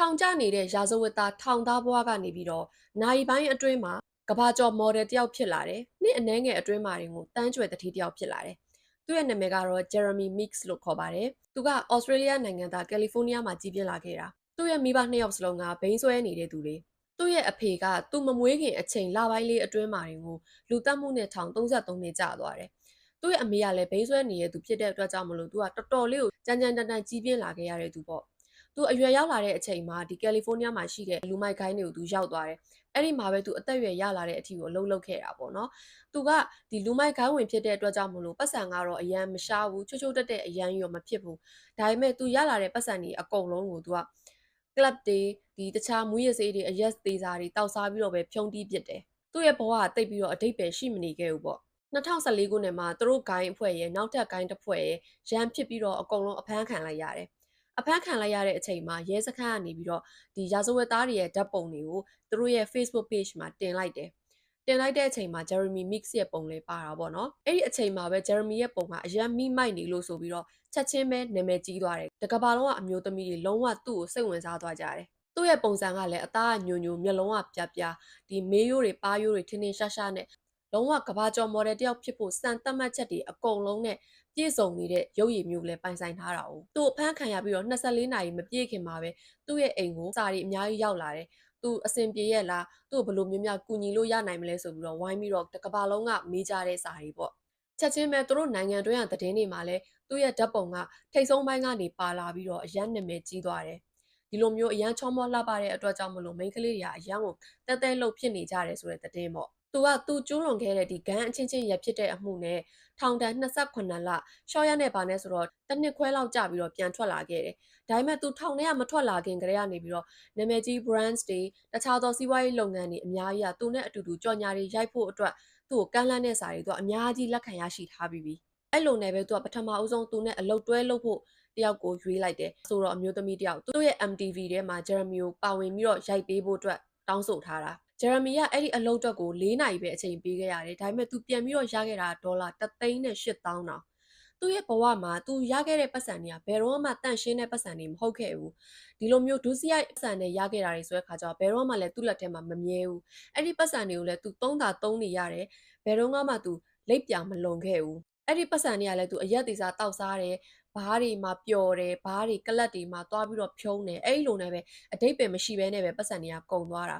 ထောင်ကျနေတဲ့ရာဇဝတ်သားထောင်သားဘွားကနေပြီးတော့နိုင်ပိုင်းအတွင်းမှာကဘာကျော်မော်ဒယ်တယောက်ဖြစ်လာတယ်။နှစ်အနည်းငယ်အတွင်းမှာတင်ကိုတန်းကျွယ်တတိတယောက်ဖြစ်လာတယ်။သူ့ရဲ့နာမည်ကတော့ Jeremy Mix လို့ခေါ်ပါတယ်။သူက Australia နိုင်ငံသား California မှာကြီးပြင်းလာခဲ့တာ။သူ့ရဲ့မိဘနှစ်ယောက်စလုံးကဘိန်းဆွဲနေတဲ့သူတွေ။သူ့ရဲ့အဖေကသူ့မမွေးခင်အချိန်လပိုင်းလေးအတွင်းမှာတင်ကိုလူတက်မှုနဲ့ထောင်33နှစ်ကြာသွားတယ်။သူ့ရဲ့အမေကလည်းဘိန်းဆွဲနေတဲ့သူဖြစ်တဲ့အတွက်ကြောင့်မလို့သူကတော်တော်လေးကိုကြမ်းကြမ်းတမ်းတမ်းကြီးပြင်းလာခဲ့ရတဲ့သူပေါ့။ သူအရွယ်ရောက်လာတဲ့အချိန်မှာဒီကယ်လီဖိုးနီးယားမှာရှိတဲ့လူမိုက်ခိုင်းတွေကိုသူရောက်သွားတယ်။အဲ့ဒီမှာပဲသူအသက်အရွယ်ရလာတဲ့အထိကိုအလုပ်လုပ်ခဲ့တာပေါ့နော်။သူကဒီလူမိုက်ခိုင်းဝင်ဖြစ်တဲ့အတွက်ကြောင့်မလို့ပတ်စံကတော့အရန်မရှားဘူးချို့ချို့တက်တဲ့အရန်ရောမဖြစ်ဘူး။ဒါပေမဲ့သူရလာတဲ့ပတ်စံတွေအကုန်လုံးကိုသူက club တွေဒီတခြားမူရစေးတွေအရက်သေးစားတွေတောက်စားပြီးတော့ပဲဖြုံးတီးပစ်တယ်။သူ့ရဲ့ဘဝကတိတ်ပြီးတော့အတိတ်ပဲရှိမနေခဲ့ဘူးပေါ့။2014ခုနှစ်မှာသူတို့ဂိုင်းအဖွဲ့ရဲ့နောက်ထပ်ဂိုင်းတစ်ဖွဲ့ရဲ့ရန်ဖြစ်ပြီးတော့အကုန်လုံးအဖမ်းခံလိုက်ရတယ်။ အဖမ်းခံလိုက်ရတဲ့အချိန်မှာရဲစခန်းကနေပြီးတော့ဒီရာဇဝတ်သားတွေရဲ့ဓာတ်ပုံတွေကိုသူတို့ရဲ့ Facebook page မှာတင်လိုက်တယ်။တင်လိုက်တဲ့အချိန်မှာ Jeremy Mix ရဲ့ပုံလေးပါတာပေါ့နော်။အဲ့ဒီအချိန်မှာပဲ Jeremy ရဲ့ပုံကအရန်မိမိုက်နေလို့ဆိုပြီးတော့ချက်ချင်းပဲနာမည်ကြီးသွားတယ်။တကဘာလုံးကအမျိုးသမီးတွေလုံးဝသူ့ကိုစိတ်ဝင်စားသွားကြတယ်။သူ့ရဲ့ပုံစံကလည်းအသားကညိုညိုမျက်လုံးကပြပြဒီမေးရိုးတွေပါးရိုးတွေထင်းထင်းရှားရှားနဲ့ လုံးဝကဘာကျော်မော်ဒယ်တယောက်ဖြစ်ဖို့စံသတ်မှတ်ချက်တွေအကုန်လုံးနဲ့ပြည့်စုံနေတဲ့ရုပ်ရည်မျိုးလည်းပိုင်ဆိုင်ထားတာ哦။သူ့အဖမ်းခံရပြီးတော့24နာရီမပြည့်ခင်မှာပဲသူ့ရဲ့အိမ်ကိုစာရီအများကြီးရောက်လာတယ်။သူအစင်ပြေရဲ့လားသူ့ဘလို့မျိုးများကူညီလို့ရနိုင်မလဲဆိုပြီးတော့ဝိုင်းပြီးတော့တကဘာလုံးကမေးကြတဲ့စာရီပေါ့။ချက်ချင်းပဲသူတို့နိုင်ငံတွင်းကသတင်းတွေမှာလည်းသူ့ရဲ့ဓာတ်ပုံကထိတ်ဆုံးပိုင်းကနေပါလာပြီးတော့အရန်နာမည်ကြီးသွားတယ်။ဒီလိုမျိုးအရန်ချောမောလှပတဲ့အတွက်ကြောင့်မလို့မိန်းကလေးတွေကအရန်ကိုတဲတဲလှုပ်ဖြစ်နေကြတယ်ဆိုတဲ့သတင်းပေါ့ သူကသူကျူးလွန်ခဲ့တဲ့ဒီဂန်းအချင်းချင်းရဖြစ်တဲ့အမှုနဲ့ထောင်ဒဏ်28လရှော့ရနဲ့ပါနဲ့ဆိုတော့တစ်နှစ်ခွဲလောက်ကြာပြီးတော့ပြန်ထွက်လာခဲ့တယ်။ဒါပေမဲ့သူထောင်ထဲကမထွက်လာခင်ကတည်းကနေပြီးတော့နာမည်ကြီး brands တွေတခြားသောစီးပွားရေးလုပ်ငန်းတွေအများကြီးကသူနဲ့အတူတူကြော်ညာတွေရိုက်ဖို့အတွက်သူ့ကိုကမ်းလှမ်းတဲ့စာတွေသူကအများကြီးလက်ခံရရှိထားပြီးပြီ။အဲ့လိုနဲ့ပဲသူကပထမအဦးဆုံးသူနဲ့အလုပ်တွဲလုပ်ဖို့တယောက်ကိုရွေးလိုက်တယ်ဆိုတော့အမျိုးသမီးတယောက်သူ့ရဲ့ MTV ထဲမှာ Jeremy ကိုပါဝင်ပြီးတော့ရိုက်ပေးဖို့အတွက်တောင်းဆိုထားတာ ဂျယ်ရမီကအဲ့ဒီအလုပ်အတွက်ကို၄နာရီပဲအချိန်ပေးခဲ့ရတယ်ဒါပေမဲ့သူပြန်ပြီးတော့ရခဲ့တာဒေါ်လာ3သိန်းနဲ့8000တောင်သူ့ရဲ့ဘဝမှာသူရခဲ့တဲ့ပတ်စံတွေကဘယ်တော့မှတန့်ရှင်းတဲ့ပတ်စံတွေမဟုတ်ခဲ့ဘူးဒီလိုမျိုးဒုစရိုက်ပတ်စံတွေရခဲ့တာတွေဆိုတဲ့ခါကျတော့ဘယ်တော့မှလည်းသူ့လက်ထဲမှာမမြဲဘူးအဲ့ဒီပတ်စံတွေကိုလည်းသူသုံးတာသုံးနေရတယ်ဘယ်တော့မှသူလိပ်ပြောင်မလုံခဲ့ဘူးအဲ့ဒီပတ်စံတွေကလည်းသူအရက်သေးစားတောက်စားတယ်ဘားတွေမှာပျော်တယ်ဘားတွေကလတ်တွေမှာသွားပြီးတော့ဖြုံးတယ်အဲ့လိုနဲ့ပဲအတိတ်ပဲမရှိဘဲနဲ့ပဲပတ်စံတွေကကုန်သွားတာ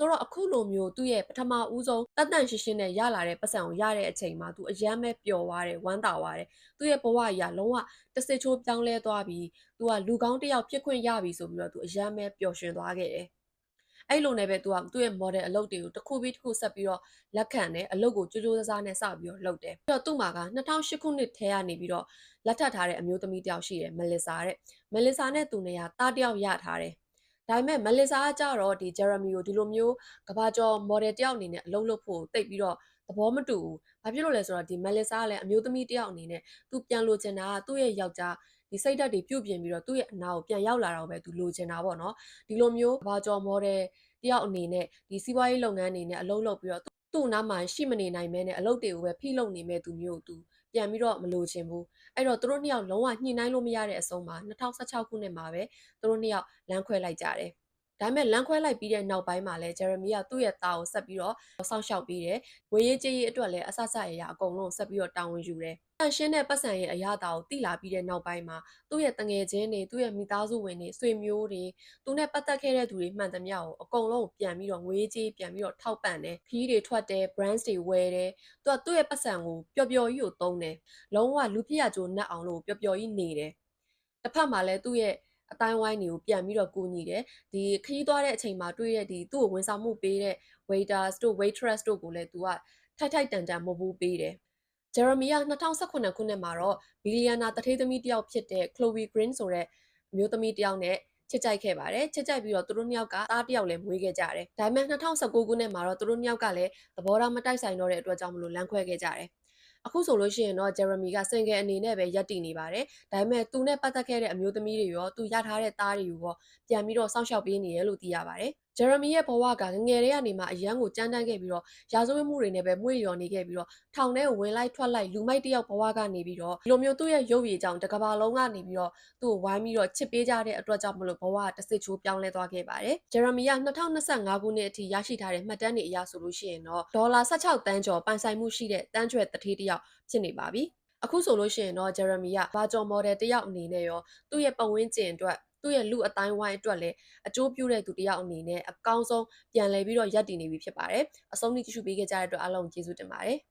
ဆိုတော့အခုလိုမျိုးသူ့ရဲ့ပထမဦးဆုံးတတ်တန့်ရှင်းရှင်းနဲ့ရလာတဲ့ပတ်စံကိုရတဲ့အချိန်မှာသူအယမ်းပဲပျော်သွားတယ်ဝမ်းသာသွားတယ်သူ့ရဲ့ဘဝကြီးကလုံးဝတစစ်ချိုးပြောင်းလဲသွားပြီးသူကလူကောင်းတစ်ယောက်ဖြစ်ခွင့်ရပြီဆိုပြီးတော့သူအယမ်းပဲပျော်ရွှင်သွားခဲ့တယ်အဲ့လိုနဲ့ပဲသူကသူ့ရဲ့ model အလုပ်တွေကိုတစ်ခုပြီးတစ်ခုဆက်ပြီးတော့လက်ခံတယ်အလုပ်ကိုကြိုးကြိုးစားစားနဲ့စပြီးတော့လုပ်တယ်ပြီးတော့သူ့မှာက2008ခုနှစ်ထဲကနေပြီးတော့လက်ထပ်ထားတဲ့အမျိုးသမီးတယောက်ရှိတယ်မလစ်စာတဲ့မလစ်စာနဲ့သူနေရာတားတယောက်ရထားတယ် ဒါပေမဲ့မလစ်စာကကြတော့ဒီဂျယ်ရမီကိုဒီလိုမျိုးကဘာကျော် model တယောက်အနေနဲ့အလုပ်လုပ်ဖို့တိတ်ပြီးတော့သဘောမတူဘူး။ဘာဖြစ်လို့လဲဆိုတော့ဒီမလစ်စာကလည်းအမျိုးသမီးတယောက်အနေနဲ့သူပြန်လိုချင်တာကသူ့ရဲ့ယောက်ျားဒီစိတ်ဓာတ်တွေပြုတ်ပြင်ပြီးတော့သူ့ရဲ့အနာကိုပြန်ရောက်လာတော့ပဲသူလိုချင်တာပေါ့နော်။ဒီလိုမျိုးကဘာကျော် model တယောက်အနေနဲ့ဒီစီးပွားရေးလုပ်ငန်းအနေနဲ့အလုပ်လုပ်ပြီးတော့သူ့နားမှာရှိမနေနိုင်မဲနဲ့အလုပ်တွေကိုပဲဖိလုပ်နေမဲ့သူမျိုးသူ ပြန်ပြီးတော့မလိုချင်ဘူးအဲ့တော့သူတို့နှစ်ယောက်လုံးဝညှိနှိုင်းလို့မရတဲ့အဆုံးမှာ2016ခုနှစ်မှာပဲသူတို့နှစ်ယောက်လမ်းခွဲလိုက်ကြတယ် ဒါပေမဲ့လမ်းခွဲလိုက်ပြီးတဲ့နောက်ပိုင်းမှာလည်းဂျယ်ရမီကသူ့ရဲ့သားကိုဆက်ပြီးတော့စောင့်ရှောက်ပေးတယ်။ဝေရေးကြေးရေးအတွက်လည်းအဆဆရရအကုန်လုံးဆက်ပြီးတော့တာဝန်ယူတယ်။တန်ရှင်းတဲ့ပတ်စံရဲ့အရာတာကိုတိလာပြီးတဲ့နောက်ပိုင်းမှာသူ့ရဲ့တငယ်ချင်းတွေသူ့ရဲ့မိသားစုဝင်တွေဆွေမျိုးတွေသူနဲ့ပတ်သက်ခဲ့တဲ့သူတွေမှန်သမျှကိုအကုန်လုံးပြန်ပြီးတော့ငွေကြေးပြန်ပြီးတော့ထောက်ပံ့တယ်။ခီးတွေထွက်တယ် brands တွေဝယ်တယ်။သူကသူ့ရဲ့ပတ်စံကိုပျော်ပျော်ကြီးကိုသုံးတယ်။လုံးဝလူပြည့်ရကြိုးနှက်အောင်လို့ပျော်ပျော်ကြီးနေတယ်။တစ်ဖက်မှာလည်းသူ့ရဲ့ အတိုင်းဝိုင်းတွေကိုပြန်ပြီးတော့ကူညီတယ်ဒီခရီးသွားတဲ့အချိန်မှာတွေ့ရတဲ့ဒီသူ့ကိုဝန်ဆောင်မှုပေးတဲ့ waiters တို့ waitress တို့ကိုလည်းသူကထိုက်ထိုက်တန်တန်မဟုတ်ဘူးပေးတယ်ဂျယ်ရမီက2018ခုနှစ်မှာတော့ဘီလီယံနာတထေးသမီးတယောက်ဖြစ်တဲ့ Chloe Green ဆိုတဲ့အမျိုးသမီးတယောက်နဲ့ချစ်ကြိုက်ခဲ့ပါတယ်ချစ်ကြိုက်ပြီးတော့သူတို့နှစ်ယောက်ကသားတစ်ယောက်လည်းမွေးခဲ့ကြတယ်ဒါပေမဲ့2019ခုနှစ်မှာတော့သူတို့နှစ်ယောက်ကလည်းသဘောထားမတိုက်ဆိုင်တော့တဲ့အတွက်ကြောင့်မလို့လမ်းခွဲခဲ့ကြတယ် အခုဆိုလို့ရှိရင်တော့ဂျယ်ရမီကစင်ကယ်အနေနဲ့ပဲရပ်တည်နေပါတယ်ဒါပေမဲ့သူနဲ့ပတ်သက်ခဲ့တဲ့အမျိုးသမီးတွေရောသူရထားတဲ့သားတွေရောပြန်ပြီးတော့စောင့်ရှောက်ပေးနေရလို့သိရပါတယ် ဂျယ်ရမီရဲ့ဘဝကငငယ်လေးကနေမှအရန်ကိုကြမ်းတမ်းခဲ့ပြီးတော့ရာဇဝတ်မှုတွေနဲ့ပဲမွေ့လျော်နေခဲ့ပြီးတော့ထောင်ထဲကိုဝင်လိုက်ထွက်လိုက်လူမိုက်တစ်ယောက်ဘဝကနေပြီးတော့ဒီလိုမျိုးသူ့ရဲ့ရုပ်ရည်ကြောင့်တစ်ကမ္ဘာလုံးကနေပြီးတော့သူ့ကိုဝိုင်းပြီးတော့ချစ်ပေးကြတဲ့အတွက်ကြောင့်မလို့ဘဝကတစ်စစ်ချိုးပြောင်းလဲသွားခဲ့ပါတယ်ဂျယ်ရမီက2025ခုနှစ်အထိရရှိထားတဲ့မှတ်တမ်းတွေအရဆိုလို့ရှိရင်တော့ဒေါ်လာ16တန်းကျော်ပိုင်ဆိုင်မှုရှိတဲ့တန်းကျွဲတထေးတစ်ယောက်ဖြစ်နေပါပြီ အခုဆိုလို့ရှိရင်တော့ဂျယ်ရမီကဘာကျော်မော်ဒယ်တစ်ယောက်အနေနဲ့ရောသူ့ရဲ့ပတ်ဝန်းကျင်အတွက်သူ့ရဲ့လူအတိုင်းဝိုင်းအတွက်လည်းအကျိုးပြုတဲ့သူတစ်ယောက်အနေနဲ့အကောင်းဆုံးပြန်လည်ပြီးတော့ရပ်တည်နေပြီဖြစ်ပါတယ်။အဆုံးထိကြည့်ရှုပေးခဲ့ကြတဲ့အတွက်အားလုံးကျေးဇူးတင်ပါတယ်။